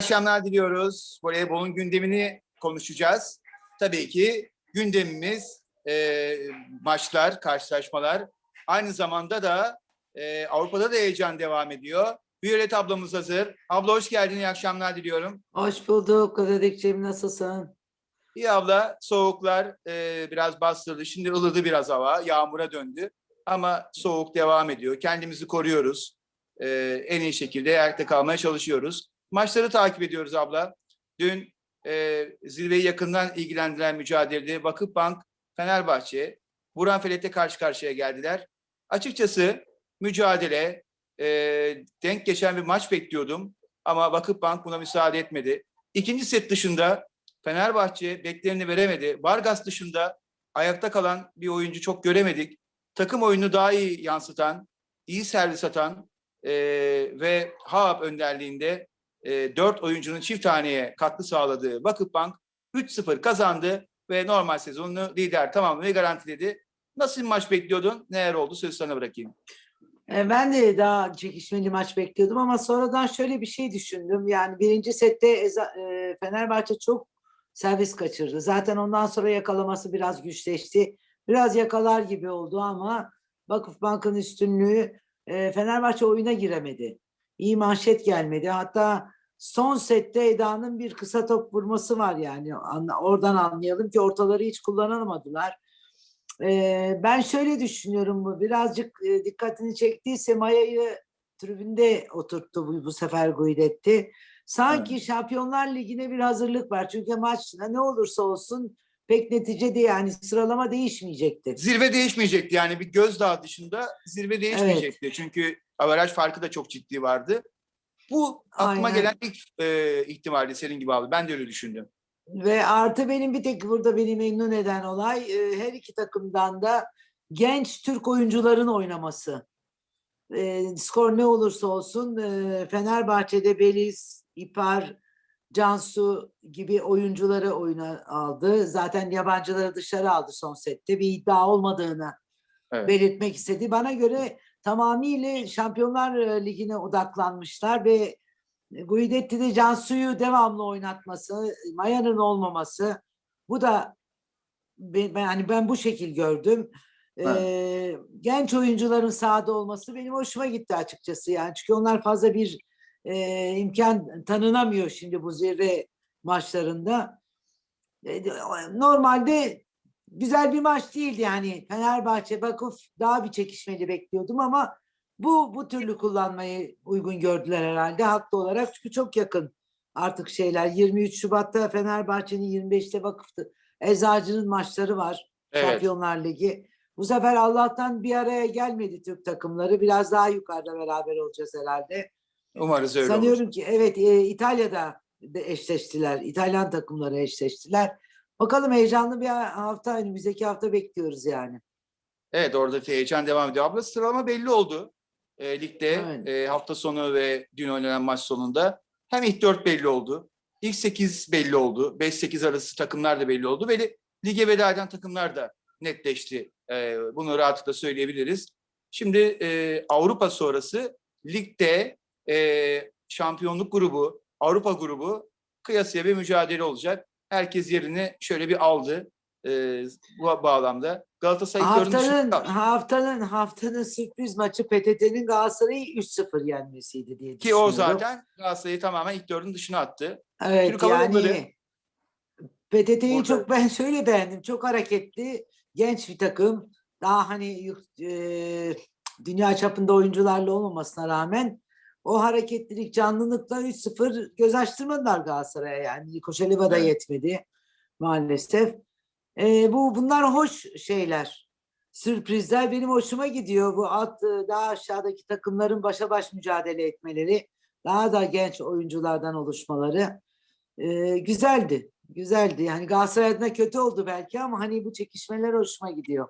akşamlar diliyoruz. Voleybolun gündemini konuşacağız. Tabii ki gündemimiz e, maçlar, karşılaşmalar. Aynı zamanda da e, Avrupa'da da heyecan devam ediyor. Violet ablamız hazır. Abla hoş geldin, iyi akşamlar diliyorum. Hoş bulduk Ödedikçiğim nasılsın? İyi abla, soğuklar e, biraz bastırdı. Şimdi ılıdı biraz hava, yağmura döndü. Ama soğuk devam ediyor. Kendimizi koruyoruz. E, en iyi şekilde ayakta kalmaya çalışıyoruz. Maçları takip ediyoruz abla. Dün e, zirveyi yakından ilgilendiren mücadelede Vakıfbank, Fenerbahçe, Buran Felet'e karşı karşıya geldiler. Açıkçası mücadele, e, denk geçen bir maç bekliyordum. Ama Vakıfbank buna müsaade etmedi. İkinci set dışında Fenerbahçe beklerini veremedi. Vargas dışında ayakta kalan bir oyuncu çok göremedik. Takım oyunu daha iyi yansıtan, iyi servis atan e, ve Haab önderliğinde e, 4 oyuncunun çift taneye katkı sağladığı Vakıfbank 3-0 kazandı ve normal sezonunu lider tamamlamayı garantiledi. Nasıl bir maç bekliyordun? Neler oldu? Sözü sana bırakayım. E, Ben de daha çekişmeli maç bekliyordum ama sonradan şöyle bir şey düşündüm. Yani birinci sette e, Fenerbahçe çok servis kaçırdı. Zaten ondan sonra yakalaması biraz güçleşti. Biraz yakalar gibi oldu ama Vakıfbank'ın üstünlüğü e, Fenerbahçe oyuna giremedi. İyi manşet gelmedi. Hatta son sette Eda'nın bir kısa top vurması var yani. Oradan anlayalım ki ortaları hiç kullanamadılar. Ee, ben şöyle düşünüyorum bu birazcık e, dikkatini çektiyse Maya'yı tribünde oturttu bu, bu sefer Guidetti. Sanki Şampiyonlar Ligi'ne bir hazırlık var. Çünkü maç ne olursa olsun pek neticede yani sıralama değişmeyecekti. Zirve değişmeyecekti yani bir gözdağı dışında zirve değişmeyecekti. Çünkü averaj farkı da çok ciddi vardı. Bu aklıma Aynen. gelen ilk e, ihtimaldi senin gibi abi. Ben de öyle düşündüm. Ve artı benim bir tek burada beni memnun eden olay e, her iki takımdan da genç Türk oyuncuların oynaması. E, skor ne olursa olsun e, Fenerbahçe'de Beliz, İpar, Cansu gibi oyuncuları oyuna aldı. Zaten yabancıları dışarı aldı son sette. Bir iddia olmadığını Evet. belirtmek istedi. Bana göre tamamıyla Şampiyonlar e, Ligi'ne odaklanmışlar ve Guidetti de Cansu'yu devamlı oynatması, Maya'nın olmaması bu da ben, ben- yani ben bu şekil gördüm. Evet. Ee, genç oyuncuların sahada olması benim hoşuma gitti açıkçası yani çünkü onlar fazla bir e, imkan tanınamıyor şimdi bu zirve maçlarında. E, Normalde güzel bir maç değildi yani Fenerbahçe Vakıf daha bir çekişmeli bekliyordum ama bu bu türlü kullanmayı uygun gördüler herhalde haklı olarak çünkü çok yakın artık şeyler 23 Şubat'ta Fenerbahçe'nin 25'te Vakıf'tı Eczacı'nın maçları var Evet. Şampiyonlar Ligi. Bu sefer Allah'tan bir araya gelmedi Türk takımları. Biraz daha yukarıda beraber olacağız herhalde. Umarız öyle olur. Sanıyorum ki evet e, İtalya'da de eşleştiler. İtalyan takımları eşleştiler. Bakalım heyecanlı bir hafta önümüzdeki hafta bekliyoruz yani. Evet orada heyecan devam ediyor. Abla sıralama belli oldu. E, ligde e, hafta sonu ve dün oynanan maç sonunda. Hem ilk dört belli oldu. İlk sekiz belli oldu. 5-8 arası takımlar da belli oldu. Ve li- lige veda eden takımlar da netleşti. E, bunu rahatlıkla söyleyebiliriz. Şimdi e, Avrupa sonrası ligde e, şampiyonluk grubu, Avrupa grubu kıyasıya bir mücadele olacak. Herkes yerini şöyle bir aldı e, bu bağlamda. Galatasaray Haftanın haftanın haftanın sürpriz maçı PTT'nin Galatasaray'ı 3-0 yenmesiydi diye Ki o zaten Galatasaray'ı tamamen ilk dördün dışına attı. Evet Türk yani PTT'yi Orada- çok ben şöyle beğendim. Çok hareketli, genç bir takım. Daha hani e, dünya çapında oyuncularla olmamasına rağmen o hareketlilik, canlılıkla 3-0 göz açtırmadılar Galatasaray'a yani. Koşeleva da yetmedi maalesef. E, bu bunlar hoş şeyler. Sürprizler benim hoşuma gidiyor. Bu alt e, daha aşağıdaki takımların başa baş mücadele etmeleri, daha da genç oyunculardan oluşmaları e, güzeldi. Güzeldi. Yani Galatasaray adına kötü oldu belki ama hani bu çekişmeler hoşuma gidiyor.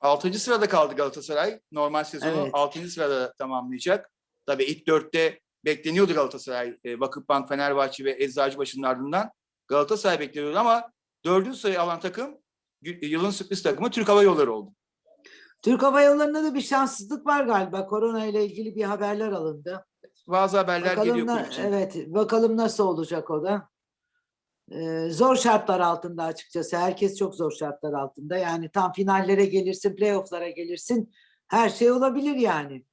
Altıncı sırada kaldı Galatasaray. Normal sezonu Evet. altıncı sırada tamamlayacak. Tabii ilk dörtte bekleniyordu Galatasaray. E, Vakıfbank, Fenerbahçe ve Eczacıbaşı'nın ardından Galatasaray bekleniyordu ama dördüncü sırayı alan takım yılın sürpriz takımı Türk Hava Yolları oldu. Türk Hava Yolları'nda da bir şanssızlık var galiba. Korona ile ilgili bir haberler alındı. bazı haberler Bakalım geliyor na- evet bakalım nasıl olacak o da. Ee, zor şartlar altında açıkçası. Herkes çok zor şartlar altında. Yani tam finallere gelirsin, playoff'lara gelirsin. Her şey olabilir yani.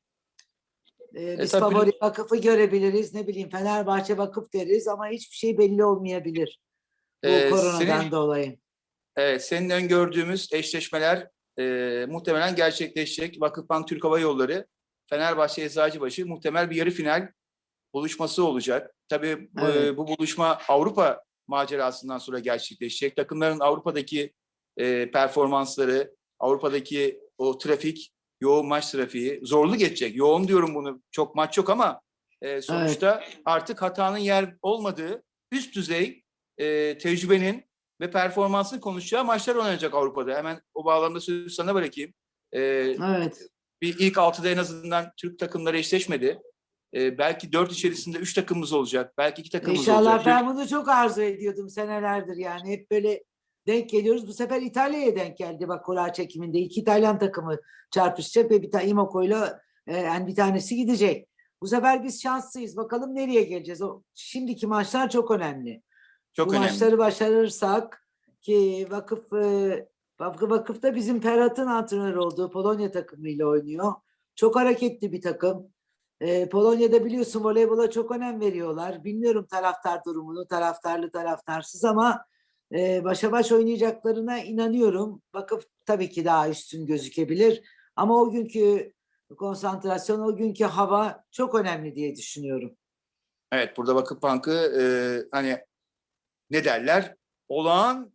Ee, biz tabii favori bir- vakıfı görebiliriz. Ne bileyim Fenerbahçe vakıf deriz ama hiçbir şey belli olmayabilir. Bu Ee, koronadan senin- dolayı. Evet, senin öngördüğümüz eşleşmeler e, muhtemelen gerçekleşecek. Vakıfbank Türk Hava Yolları, Fenerbahçe Eczacıbaşı muhtemel bir yarı final buluşması olacak. Tabii bu, Evet. bu buluşma Avrupa macerasından sonra gerçekleşecek. Takımların Avrupa'daki e, performansları, Avrupa'daki o trafik, yoğun maç trafiği zorlu geçecek. Yoğun diyorum bunu, çok maç yok ama e, sonuçta artık hatanın yer olmadığı üst düzey e, tecrübenin ve performansın konuşacağı maçlar oynanacak Avrupa'da. Hemen o bağlamda sözü sana bırakayım. Ee, Evet. bir ilk altıda en azından Türk takımları eşleşmedi. Ee, belki dört içerisinde üç takımımız olacak. Belki iki takımımız İnşallah olacak. ben bunu çok arzu ediyordum senelerdir yani. Hep böyle denk geliyoruz. Bu sefer İtalya'ya denk geldi. Bak kura çekiminde iki İtalyan takımı çarpışacak ve bir tane Imoco'yla e, yani bir tanesi gidecek. Bu sefer biz şanslıyız. Bakalım nereye geleceğiz. O şimdiki maçlar çok önemli. Çok Bu önemli. maçları başarırsak ki vakıf e, vakıf vakıfta bizim Ferhat'ın antrenörü olduğu Polonya takımıyla oynuyor. Çok hareketli bir takım. E, Polonya'da biliyorsun voleybola çok önem veriyorlar. Bilmiyorum taraftar durumunu, taraftarlı taraftarsız ama e, başa baş oynayacaklarına inanıyorum. Vakıf tabii ki daha üstün gözükebilir. Ama o günkü konsantrasyon, o günkü hava çok önemli diye düşünüyorum. Evet burada Vakıfbank'ı e, hani ne derler? Olağan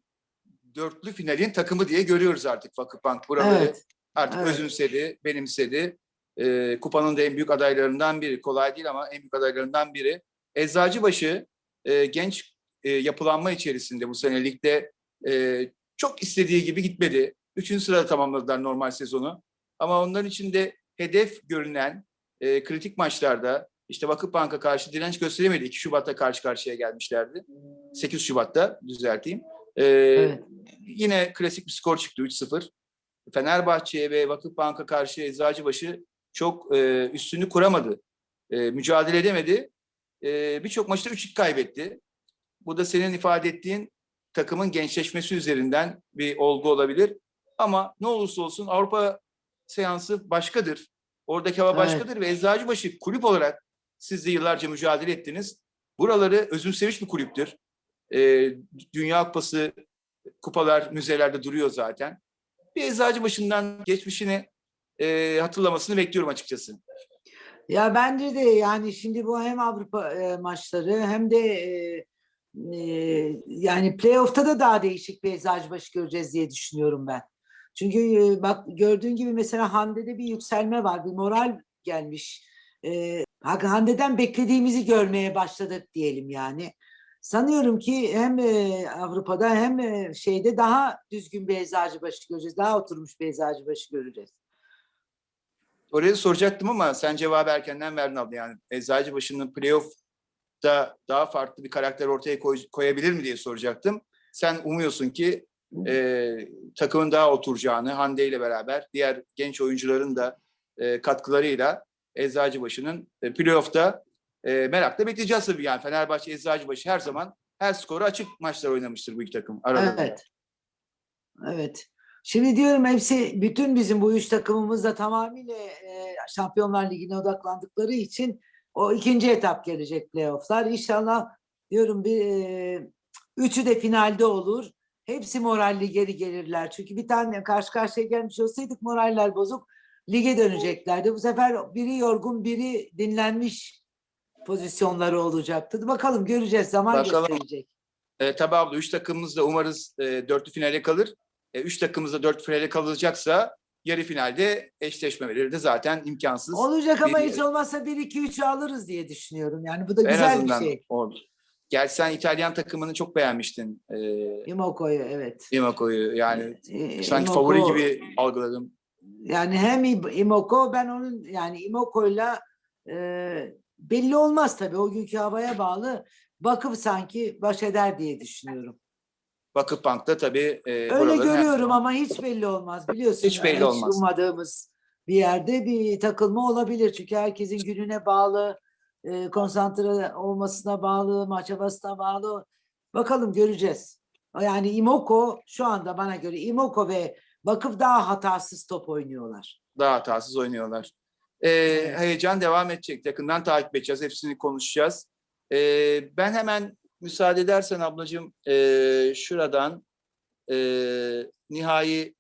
dörtlü finalin takımı diye görüyoruz artık Vakıfbank. Buraları Evet. artık evet. özümsedi, benimsedi. Ee, kupanın da en büyük adaylarından biri. Kolay değil ama en büyük adaylarından biri. Eczacıbaşı e, genç e, yapılanma içerisinde bu sene ligde e, çok istediği gibi gitmedi. Üçüncü sırada tamamladılar normal sezonu. Ama onların içinde hedef görünen e, kritik maçlarda işte Vakıfbank'a karşı direnç gösteremedi. 2 Şubat'ta karşı karşıya gelmişlerdi. 8 Şubat'ta düzelteyim. Ee, Evet. Yine klasik bir skor çıktı 3-0. Fenerbahçe'ye ve Vakıfbank'a karşı Eczacıbaşı çok e, üstünü kuramadı. E, mücadele edemedi. E, Birçok maçta 3-2 kaybetti. Bu da senin ifade ettiğin takımın gençleşmesi üzerinden bir olgu olabilir. Ama ne olursa olsun Avrupa seansı başkadır. Oradaki hava Evet. başkadır ve Eczacıbaşı kulüp olarak siz de yıllarca mücadele ettiniz. Buraları özümsemiş bir kulüptür. E, Dünya Kupası kupalar müzelerde duruyor zaten. Bir Eczacıbaşı'ndan geçmişini e, hatırlamasını bekliyorum açıkçası. Ya bence de yani şimdi bu hem Avrupa e, maçları hem de e, yani playoff'ta da daha değişik bir Eczacıbaşı göreceğiz diye düşünüyorum ben. Çünkü bak gördüğün gibi mesela Hande'de bir yükselme var, bir moral gelmiş. E, Hande'den beklediğimizi görmeye başladık diyelim yani. Sanıyorum ki hem Avrupa'da hem şeyde daha düzgün bir Eczacıbaşı göreceğiz. Daha oturmuş bir Eczacıbaşı göreceğiz. Oraya soracaktım ama sen cevabı erkenden verdin abla. Yani Eczacıbaşı'nın playoff'ta daha farklı bir karakter ortaya koy- koyabilir mi diye soracaktım. Sen umuyorsun ki e, takımın daha oturacağını Hande ile beraber diğer genç oyuncuların da e, katkılarıyla Eczacıbaşı'nın e, playoff'ta e, merakla bekleyeceğiz tabii. Yani Fenerbahçe Eczacıbaşı her zaman her skoru açık maçlar oynamıştır bu iki takım aralarında. Evet. Evet. Şimdi diyorum hepsi bütün bizim bu üç takımımız da tamamıyla e, Şampiyonlar Ligi'ne odaklandıkları için o ikinci etap gelecek playofflar. İnşallah diyorum bir e, üçü de finalde olur. Hepsi moralli geri gelirler. Çünkü bir tane karşı karşıya gelmiş olsaydık moraller bozuk lige döneceklerdi. Bu sefer biri yorgun biri dinlenmiş pozisyonları olacaktı. Bakalım göreceğiz zaman Bakalım. gösterecek. E, tabii abla üç takımımız da umarız e, dörtlü finale kalır. E, üç takımımız da dört finale kalacaksa yarı finalde eşleşmeleri de zaten imkansız. Olacak ama hiç olmazsa 1-2-3'ü alırız diye düşünüyorum. Yani bu da en güzel bir şey. olur. Gerçi sen İtalyan takımını çok beğenmiştin. E, Imoco'yu evet. Imoco'yu yani Ee, sanki Imoco- favori gibi algıladım. Yani hem Imoco ben onun yani Imoco'yla e, belli olmaz tabii o günkü havaya bağlı. Bakıp sanki baş eder diye düşünüyorum. Vakıfbank'ta tabii e, Öyle her görüyorum zaman- ama hiç belli olmaz biliyorsun. Hiç belli yani olmaz. ummadığımız bir yerde bir takılma olabilir. Çünkü herkesin gününe bağlı. e, konsantre olmasına bağlı, maç havasına bağlı. Bakalım göreceğiz. Yani Imoko şu anda bana göre Imoko ve Vakıf daha hatasız top oynuyorlar. Daha hatasız oynuyorlar. Ee, heyecan devam edecek. Yakından takip edeceğiz. Hepsini konuşacağız. Ee, ben hemen müsaade edersen ablacığım ee, şuradan ee, nihai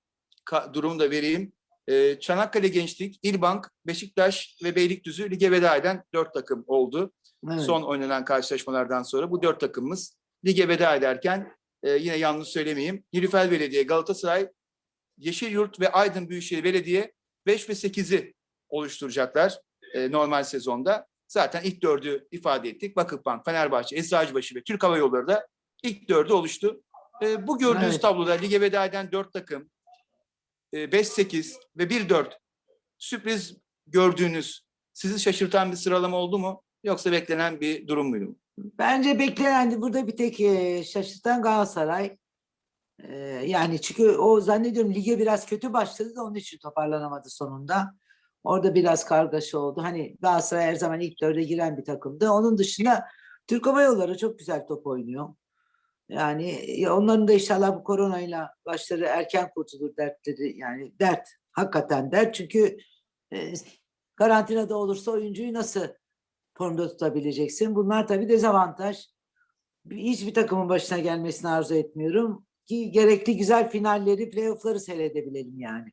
durumu da vereyim. Ee, Çanakkale Gençlik, İlbank, Beşiktaş ve Beylikdüzü lige veda eden dört takım oldu. Evet. Son oynanan karşılaşmalardan sonra bu dört takımımız lige veda ederken e, yine yanlış söylemeyeyim. Nilüfer Belediye, Galatasaray, Yeşilyurt ve Aydın Büyükşehir Belediye 5 ve 8'i oluşturacaklar e, normal sezonda. Zaten ilk dördü ifade ettik. Vakıfbank, Fenerbahçe, Eczacıbaşı ve Türk Hava Yolları da ilk dördü oluştu. E, bu gördüğünüz Evet. tabloda lige veda eden dört takım e, 5-8 ve 1-4 sürpriz gördüğünüz sizi şaşırtan bir sıralama oldu mu? Yoksa beklenen bir durum muydu? Bence beklenen burada bir tek e, şaşırtan Galatasaray. E, yani çünkü o zannediyorum lige biraz kötü başladı da onun için toparlanamadı sonunda. Orada biraz kargaşa oldu. Hani Galatasaray her zaman ilk dörde giren bir takımdı. Onun dışında Türk Hava Yolları çok güzel top oynuyor. Yani e, onların da inşallah bu koronayla başları erken kurtulur dertleri. Yani dert. Hakikaten dert. Çünkü e, karantinada olursa oyuncuyu nasıl formda tutabileceksin. Bunlar tabii dezavantaj. Bir- Hiçbir takımın başına gelmesini arzu etmiyorum. Ki gerekli güzel finalleri, playoff'ları seyredebilelim yani.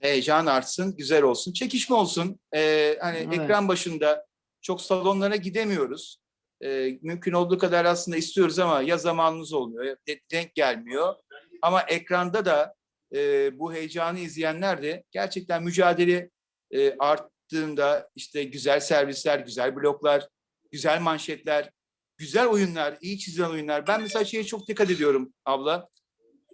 Heyecan artsın, güzel olsun, çekişme olsun. Ee, hani Evet. ekran başında çok salonlara gidemiyoruz. Ee, mümkün olduğu kadar aslında istiyoruz ama ya zamanımız olmuyor, ya de- denk gelmiyor. Ama ekranda da e, bu heyecanı izleyenler de gerçekten mücadele e, arttığında işte güzel servisler, güzel bloklar, güzel manşetler, güzel oyunlar, iyi çizilen oyunlar. Ben mesela şeye çok dikkat ediyorum abla.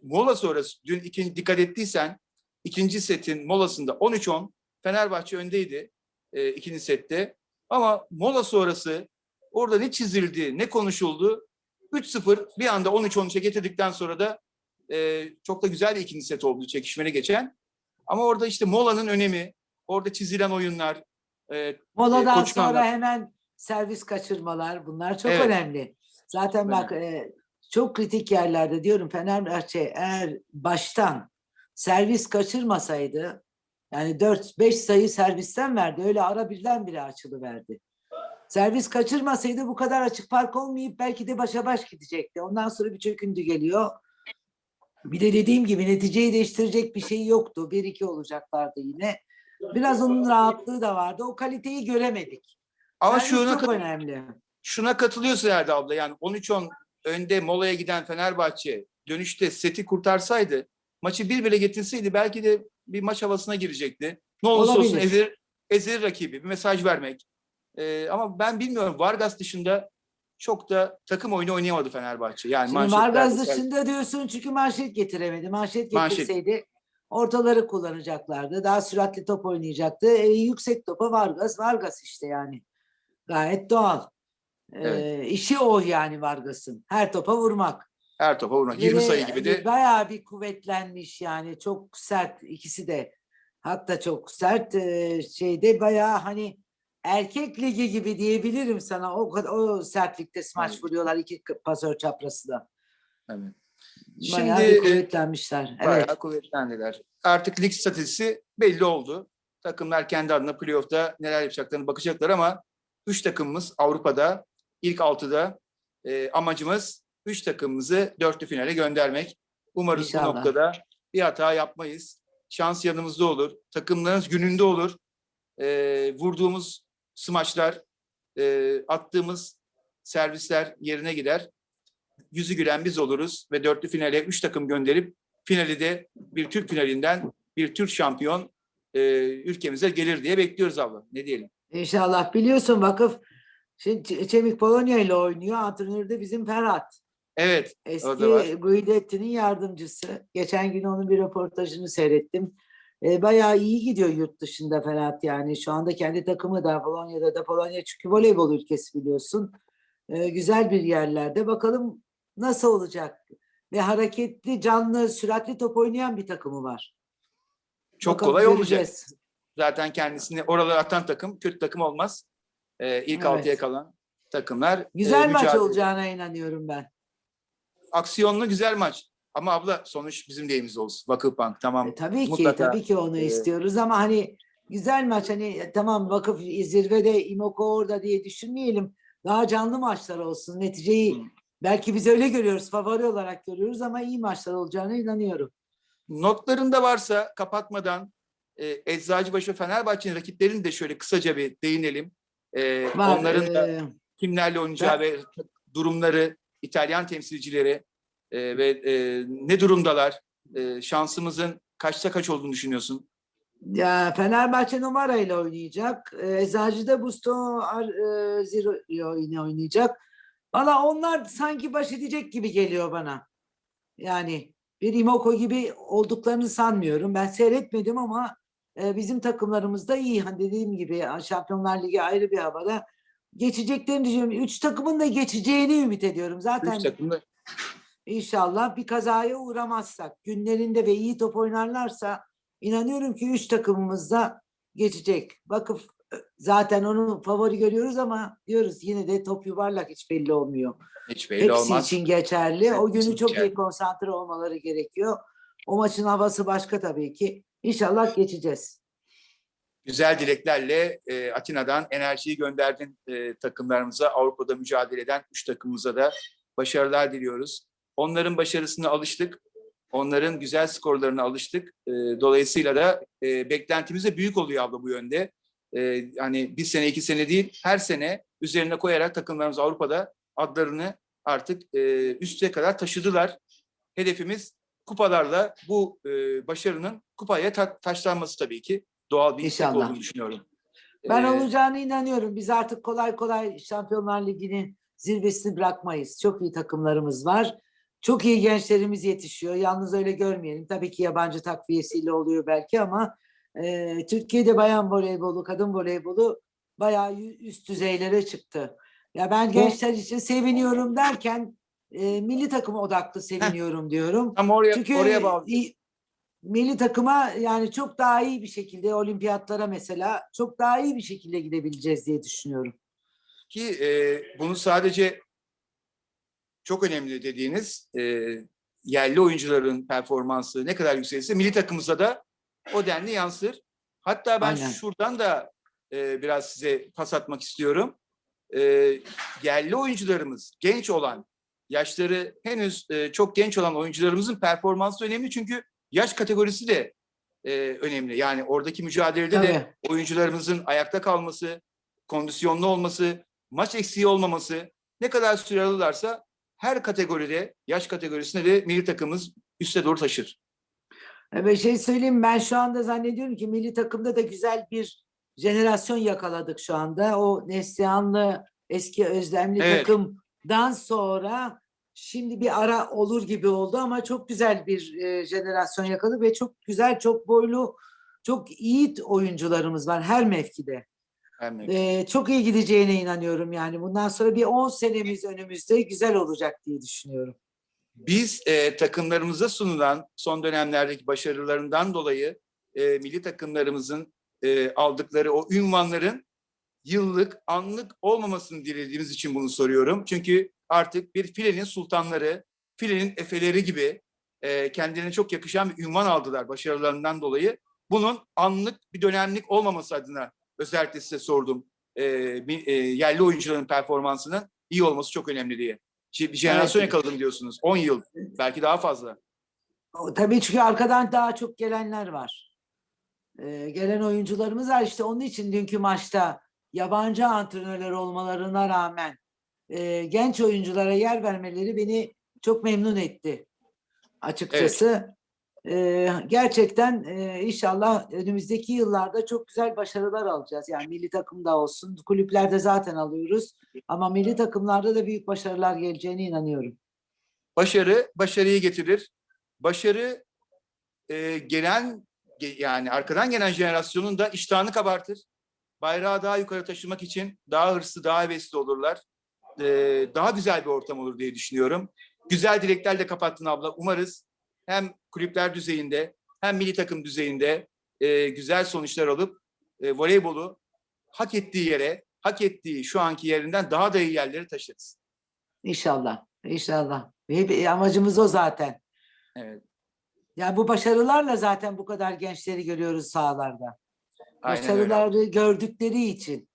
Mola sonrası dün ikinci dikkat ettiysen ikinci setin molasında 13-10 Fenerbahçe öndeydi e, ikinci sette. Ama mola sonrası orada ne çizildi, ne konuşuldu 3-0 bir anda 13-13'e getirdikten sonra da e, çok da güzel bir ikinci set oldu çekişmeli geçen. Ama orada işte molanın önemi, orada çizilen oyunlar, e, Moladan koçmanlar. sonra hemen servis kaçırmalar bunlar çok Evet. önemli. Zaten bak e, çok kritik yerlerde diyorum Fenerbahçe eğer baştan servis kaçırmasaydı yani 4-5 sayı servisten verdi. Öyle ara birden bire açılıverdi. Servis kaçırmasaydı bu kadar açık fark olmayıp belki de başa baş gidecekti. Ondan sonra bir çöküntü geliyor. Bir de dediğim gibi neticeyi değiştirecek bir şey yoktu. 1-2 olacaklardı yine. Biraz onun rahatlığı da vardı. O kaliteyi göremedik. ama Servis şuna, çok önemli. şuna katılıyorsun herhalde abla. Yani 13-10 önde molaya giden Fenerbahçe dönüşte seti kurtarsaydı maçı bir bile getirseydi belki de bir maç havasına girecekti. Ne olursa olsun Olabilir. ezilir, ezilir rakibi bir mesaj vermek. Ee, ama ben bilmiyorum Vargas dışında çok da takım oyunu oynayamadı Fenerbahçe. Yani Şimdi Vargas dışında diyorsun çünkü manşet getiremedi. Manşet Manşet. getirseydi ortaları kullanacaklardı. Daha süratli top oynayacaktı. E, yüksek topa Vargas. Vargas işte yani. Gayet doğal. E, Evet. işi o yani Vargas'ın. Her topa vurmak. Her topa vurmak. 20 Ve sayı gibi de Bayağı bir kuvvetlenmiş yani. Çok sert ikisi de. Hatta çok sert e, şeyde bayağı hani erkek ligi gibi diyebilirim sana. O kadar o sertlikte smaç Evet. vuruyorlar iki pasör çaprası da. Evet. Bayağı Şimdi bir e, kuvvetlenmişler. bayağı Evet. kuvvetlendiler. Artık lig statüsü belli oldu. Takımlar kendi adına playoff'ta neler yapacaklarını bakacaklar ama üç takımımız Avrupa'da ilk altıda e, amacımız üç takımımızı dörtlü finale göndermek. Umarız İnşallah. bu noktada bir hata yapmayız. Şans yanımızda olur. Takımlarımız gününde olur. E, vurduğumuz smaçlar, e, attığımız servisler yerine gider. Yüzü gülen biz oluruz ve dörtlü finale üç takım gönderip finali de bir Türk finalinden bir Türk şampiyon e, ülkemize gelir diye bekliyoruz abla. Ne diyelim? İnşallah. Biliyorsun vakıf şimdi Ç- Çemik Polonya ile oynuyor. Antrenörü de bizim Ferhat. Evet, Eski. Guidetti'nin yardımcısı. Geçen gün onun bir röportajını seyrettim. E, bayağı iyi gidiyor yurt dışında Ferhat yani. Şu anda kendi takımı da Polonya'da da Polonya çünkü voleybol ülkesi biliyorsun. E, güzel bir yerlerde. Bakalım nasıl olacak? Ve hareketli, canlı, süratli top oynayan bir takımı var. çok Bakalım kolay göreceğiz. Zaten kendisini oralara atan takım kötü takım olmaz. e, ilk Evet. altıya kalan takımlar. e, Güzel maç mücadele- olacağına inanıyorum ben. Aksiyonlu güzel maç. Ama abla sonuç bizim lehimize olsun. Vakıfbank tamam. E, tabii ki Mutlaka, tabii ki onu e, istiyoruz ama hani güzel maç hani e, tamam vakıf zirvede İmoko orada diye düşünmeyelim. Daha canlı maçlar olsun. Neticeyi Hı. belki biz öyle görüyoruz, favori olarak görüyoruz ama iyi maçlar olacağına inanıyorum. Notlarında varsa kapatmadan e, Eczacıbaşı Fenerbahçe'nin rakiplerini de şöyle kısaca bir değinelim. E, Var, onların da e, kimlerle oynayacağı ve durumları, İtalyan temsilcileri e, ve e, ne durumdalar? E, şansımızın kaçta kaç olduğunu düşünüyorsun? Ya Fenerbahçe numarayla oynayacak. Eczacı'da Busto Ar, e, Zero ile oyna- oynayacak. Valla onlar sanki baş edecek gibi geliyor bana. Yani bir Imoko gibi olduklarını sanmıyorum. Ben seyretmedim ama e, bizim takımlarımız da iyi. Hani dediğim gibi Şampiyonlar Ligi ayrı bir havada. Geçeceklerini düşünüyorum. Üç takımın da geçeceğini ümit ediyorum. Zaten Üç takımda İnşallah bir kazaya uğramazsak, günlerinde ve iyi top oynarlarsa inanıyorum ki üç takımımız da geçecek. Vakıf e, zaten onu favori görüyoruz ama diyoruz yine de top yuvarlak hiç belli olmuyor. hiç belli Hepsi olmaz. için geçerli. O Hepsi günü çok geçerli. iyi konsantre olmaları gerekiyor. O maçın havası başka tabii ki. İnşallah geçeceğiz. Güzel dileklerle e, Atina'dan enerjiyi gönderdin e, takımlarımıza. Avrupa'da mücadele eden üç takımımıza da başarılar diliyoruz. Onların başarısına alıştık. Onların güzel skorlarına alıştık. E, dolayısıyla da e, beklentimiz de büyük oluyor abla bu yönde. E, hani bir sene iki sene değil her sene üzerine koyarak takımlarımız Avrupa'da adlarını artık e, üste kadar taşıdılar. Hedefimiz kupalarla bu e, başarının kupaya ta- taşlanması tabii ki doğal bir istek İnşallah. olduğunu düşünüyorum. Ben Ee, olacağını inanıyorum. Biz artık kolay kolay Şampiyonlar Ligi'nin zirvesini bırakmayız. Çok iyi takımlarımız var. Çok iyi gençlerimiz yetişiyor. Yalnız öyle görmeyelim. Tabii ki yabancı takviyesiyle oluyor belki ama e, Türkiye'de bayan voleybolu, kadın voleybolu bayağı yü- üst düzeylere çıktı. Ya ben gençler için seviniyorum derken e, milli takım odaklı seviniyorum diyorum. Tam oraya Çünkü oraya bağlı. i- milli takıma yani çok daha iyi bir şekilde olimpiyatlara mesela çok daha iyi bir şekilde gidebileceğiz diye düşünüyorum. ki e, bunu sadece çok önemli dediğiniz e, yerli oyuncuların performansı ne kadar yükselirse milli takımımıza da o denli yansır. Hatta ben Aynen. şuradan da e, biraz size pas atmak istiyorum. E, yerli oyuncularımız, genç olan, yaşları henüz e, çok genç olan oyuncularımızın performansı önemli çünkü yaş kategorisi de e, önemli. Yani oradaki mücadelede de Tabii. oyuncularımızın ayakta kalması, kondisyonlu olması, maç eksiği olmaması ne kadar süre alırlarsa her kategoride, yaş kategorisinde de milli takımımız üste doğru taşır. E, Bir şey söyleyeyim ben şu anda zannediyorum ki milli takımda da güzel bir jenerasyon yakaladık şu anda. O Neslihanlı eski özlemli Evet. takımdan sonra şimdi bir ara olur gibi oldu ama çok güzel bir e, jenerasyon yakaladık ve çok güzel, çok boylu, çok iyi oyuncularımız var her mevkide. Yani Ee, çok iyi gideceğine inanıyorum yani. Bundan sonra bir 10 senemiz önümüzde güzel olacak diye düşünüyorum. Biz e, takımlarımıza sunulan son dönemlerdeki başarılarından dolayı e, milli takımlarımızın e, aldıkları o ünvanların yıllık, anlık olmamasını dilediğimiz için bunu soruyorum. Çünkü artık bir filenin sultanları, filenin efeleri gibi e, kendilerine çok yakışan bir ünvan aldılar başarılarından dolayı. Bunun anlık bir dönemlik olmaması adına özellikle size sordum. E, e, yerli oyuncuların performansının iyi olması çok önemli diye. Şimdi bir jenerasyon Evet. yakaladım diyorsunuz. 10 yıl, belki daha fazla. Tabii çünkü arkadan daha çok gelenler var. Ee, gelen oyuncularımız var. İşte onun için dünkü maçta yabancı antrenörler olmalarına rağmen e, genç oyunculara yer vermeleri beni çok memnun etti açıkçası. Ee, gerçekten e, inşallah önümüzdeki yıllarda çok güzel başarılar alacağız. Yani milli takımda olsun, kulüplerde zaten alıyoruz. Ama milli takımlarda da büyük başarılar geleceğine inanıyorum. Başarı, başarıyı getirir. Başarı e, gelen ge- yani arkadan gelen jenerasyonun da iştahını kabartır. Bayrağı daha yukarı taşımak için daha hırslı, daha hevesli olurlar. E, daha güzel bir ortam olur diye düşünüyorum. Güzel dileklerle kapattın abla. Umarız hem kulüpler düzeyinde hem milli takım düzeyinde e, güzel sonuçlar alıp e, voleybolu hak ettiği yere, hak ettiği şu anki yerinden daha da iyi yerlere taşırız. İnşallah. İnşallah. Hep, amacımız o zaten. Evet. Yani bu başarılarla zaten bu kadar gençleri görüyoruz sahalarda. Aynen öyle. Başarıları gördükleri için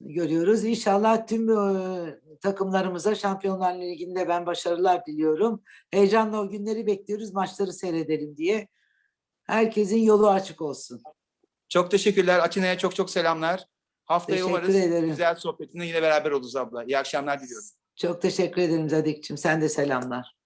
görüyoruz. İnşallah tüm e, takımlarımıza Şampiyonlar Ligi'nde ben başarılar diliyorum. Heyecanla o günleri bekliyoruz. Maçları seyredelim diye. Herkesin yolu açık olsun. Çok teşekkürler. Atina'ya çok çok selamlar. Haftaya Teşekkür umarız ederim. güzel sohbetinde yine beraber oluruz abla. İyi akşamlar diliyorum. Çok teşekkür ederim Zadik'ciğim. Sen de selamlar.